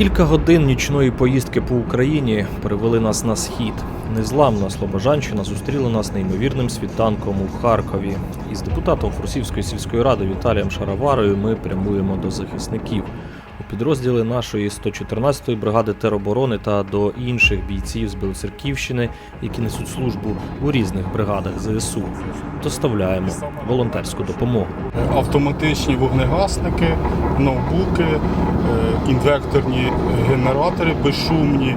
Кілька годин нічної поїздки по Україні привели нас на схід. Незламна Слобожанщина зустріла нас неймовірним світанком у Харкові. Із депутатом Фурсівської сільської ради Віталієм Шароварою ми прямуємо до захисників. У підрозділи нашої 114-ї бригади тероборони та до інших бійців з Білоцерківщини, які несуть службу у різних бригадах ЗСУ, доставляємо волонтерську допомогу. автоматичні вогнегасники, ноутбуки, е, інвекторні генератори безшумні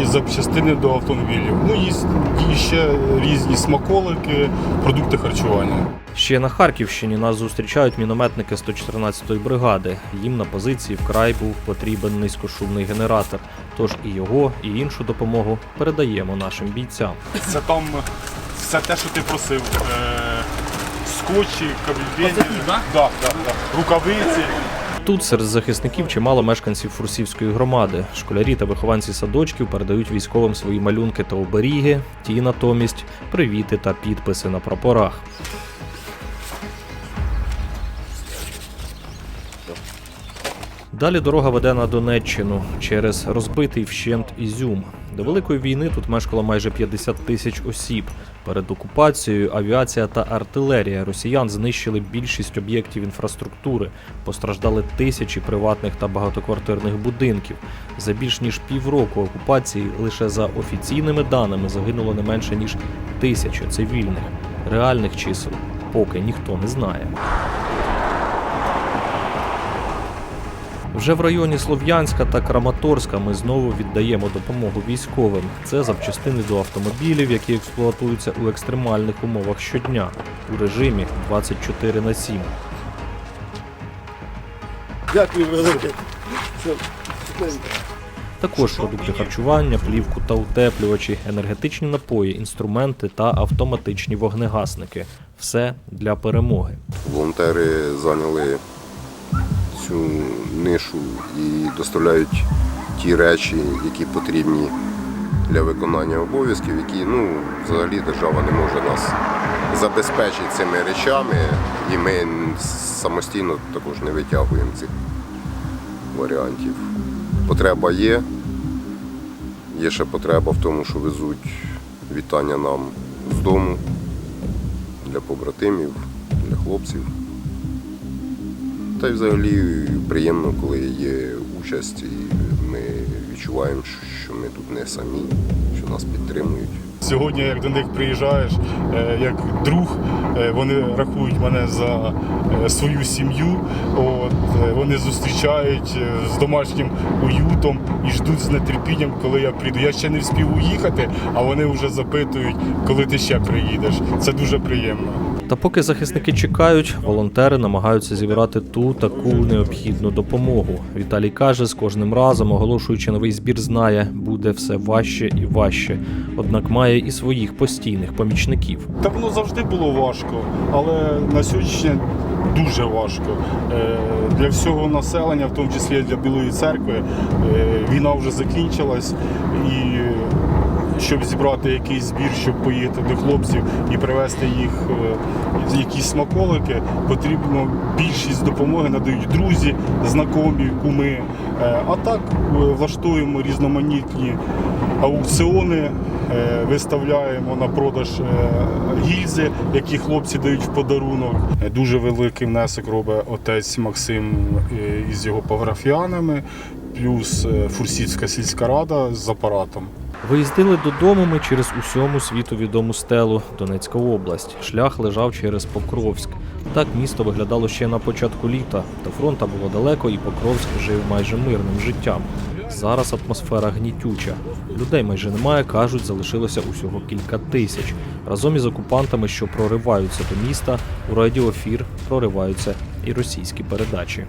і запчастини до автомобілів. Ну і ще різні смаколики, продукти харчування. Ще на Харківщині нас зустрічають мінометники 114-ї бригади. Їм на позиції вкрай був потрібен низькошумний генератор. Тож і його, і іншу допомогу передаємо нашим бійцям. Це там все те, що ти просив. Е, Скотчі, кабельбені, да, да, да. рукавиці. Тут серед захисників чимало мешканців Фурсівської громади. Школярі та вихованці садочків передають військовим свої малюнки та оберіги, ті натомість привіти та підписи на прапорах. Далі дорога веде на Донеччину через розбитий вщент Ізюм. До Великої війни тут мешкало майже 50 тисяч осіб. Перед окупацією авіація та артилерія росіян знищили більшість об'єктів інфраструктури, постраждали тисячі приватних та багатоквартирних будинків. За більш ніж півроку окупації лише за офіційними даними загинуло не менше ніж тисяча цивільних. Реальних чисел поки ніхто не знає. Вже в районі Слов'янська та Краматорська ми знову віддаємо допомогу військовим. Це запчастини до автомобілів, які експлуатуються у екстремальних умовах щодня у режимі 24 на 7. Дякую велике. Також продукти харчування, плівку та утеплювачі, енергетичні напої, інструменти та автоматичні вогнегасники. Все для перемоги. Волонтери зайняли цю нишу і доставляють ті речі, які потрібні для виконання обов'язків, які ну, взагалі держава не може нас забезпечити цими речами, і ми самостійно також не витягуємо цих варіантів. Потреба є. Є ще потреба в тому, що везуть вітання нам з дому для побратимів, для хлопців. Та й взагалі приємно, коли є участь, і ми відчуваємо, що ми тут не самі, що нас підтримують. Сьогодні, як до них приїжджаєш, е, як друг, е, вони рахують мене за е, свою сім'ю. От, вони зустрічають з домашнім уютом і ждуть з нетерпінням, коли я прийду. Я ще не встиг уїхати, а вони вже запитують, коли ти ще приїдеш. Це дуже приємно. Та поки захисники чекають, волонтери намагаються зібрати ту таку необхідну допомогу. Віталій каже, з кожним разом, оголошуючи новий збір, знає, буде все важче і важче. Однак має і своїх постійних помічників. Та воно завжди було важко, але на сьогоднішнє дуже важко. Е, Для всього населення, в тому числі для Білої церкви, е, війна вже закінчилась і. Щоб зібрати якийсь збір, щоб поїхати до хлопців і привезти їх е, якісь смаколики, потрібно більшість допомоги надають друзі, знайомі, куми. Е, А так е, влаштуємо різноманітні аукціони, виставляємо на продаж гільзи, які хлопці дають в подарунок. Дуже великий внесок робить отець Максим із його парафіянами, плюс Фурсівська сільська рада з апаратом. Виїздили додому ми через усьому світу відому стелу Донецька область. Шлях лежав через Покровськ. Так місто виглядало ще на початку літа. До фронта було далеко, і Покровськ жив майже мирним життям. Зараз атмосфера гнітюча. Людей майже немає, кажуть, залишилося усього кілька тисяч. Разом із окупантами, що прориваються до міста, у радіоефір прориваються і російські передачі.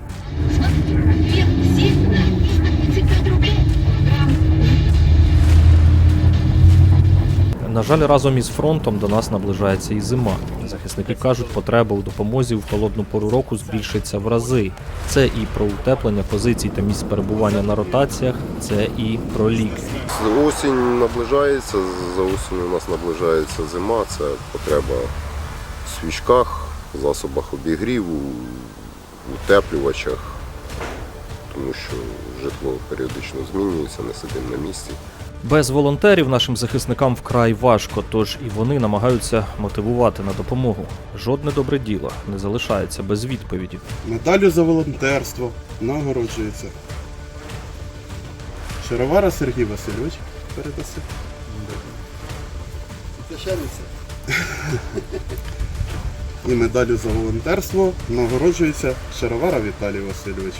На жаль, разом із фронтом до нас наближається і зима. Захисники кажуть, потреба у допомозі в холодну пору року збільшиться в рази. Це і про утеплення позицій та місць перебування на ротаціях, це і про ліки. Осінь наближається, за осінню у нас наближається зима, це потреба в свічках, засобах обігріву, утеплювачах. тому що житло періодично змінюється, не сидимо на місці. Без волонтерів нашим захисникам вкрай важко, тож і вони намагаються мотивувати на допомогу. Жодне добре діло не залишається без відповіді. Медаллю за волонтерство нагороджується. Шаровара Сергій Васильович передаси. І медаллю за волонтерство нагороджується Шаровара Віталій Васильович.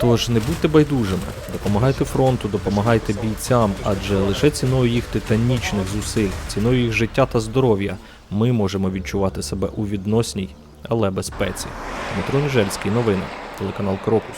Тож не будьте байдужими, допомагайте фронту, допомагайте бійцям, адже лише ціною їх титанічних зусиль, ціною їх життя та здоров'я ми можемо відчувати себе у відносній, але безпеці. Дмитро Ніжельський, новини, телеканал Крокус.